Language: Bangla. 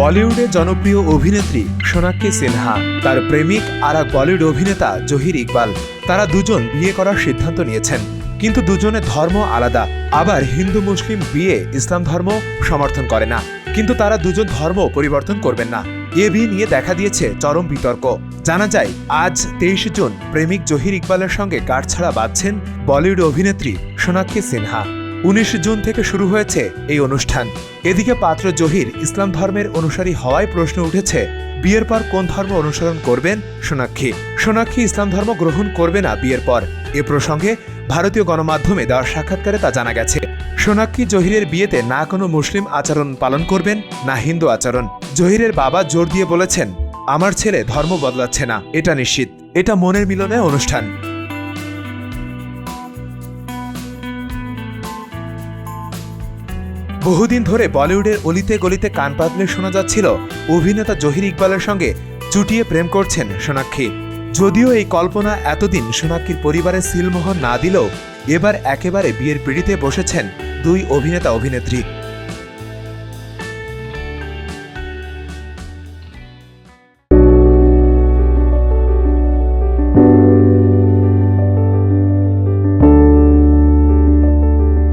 বলিউডে জনপ্রিয় অভিনেত্রী সোনাক্ষী সিনহা, তার প্রেমিক আর এক বলিউড অভিনেতা জহির ইকবাল, তারা দুজন বিয়ে করার সিদ্ধান্ত নিয়েছেন। কিন্তু দুজনের ধর্ম আলাদা। আবার হিন্দু, মুসলিম বিয়ে ইসলাম ধর্ম সমর্থন করে না। কিন্তু তারা দুজন ধর্ম পরিবর্তন করবেন না। এ বিয়ে নিয়ে দেখা দিয়েছে চরম বিতর্ক। জানা যায়, আজ তেইশ জুন প্রেমিক জহির ইকবালের সঙ্গে গাঁটছাড়া বাঁধছেন বলিউড অভিনেত্রী সোনাক্ষী সিনহা। উনিশ জুন থেকে শুরু হয়েছে এই অনুষ্ঠান। এদিকে পাত্র জহির ইসলাম ধর্মের অনুসারী হওয়ায় প্রশ্ন উঠেছে, বিয়ের পর কোন ধর্ম অনুসরণ করবেন? সোনাক্ষী। সোনাক্ষী ইসলাম ধর্ম গ্রহণ করবে না বিয়ের পর। এ প্রসঙ্গে ভারতীয় গণমাধ্যমে দেওয়া সাক্ষাৎকারে তা জানা গেছে। সোনাক্ষী জহিরের বিয়েতে না কোনো মুসলিম আচরণ পালন করবেন, না হিন্দু আচরণ। জহিরের বাবা জোর দিয়ে বলেছেন, আমার ছেলে ধর্ম বদলাচ্ছে না, এটা নিশ্চিত। এটা মনের মিলনে অনুষ্ঠান। বহুদিন ধরে বলিউডের অলিতে গলিতে কান পাতলে শোনা যাচ্ছিল অভিনেতা জহির ইকবালের সঙ্গে চুটিয়ে প্রেম করছেন সোনাক্ষী। যদিও এই কল্পনা এতদিন সোনাক্ষীর পরিবারের সিলমোহর না দিলেও এবার একেবারে বিয়ের পিড়িতে বসেছেন দুই অভিনেতা অভিনেত্রী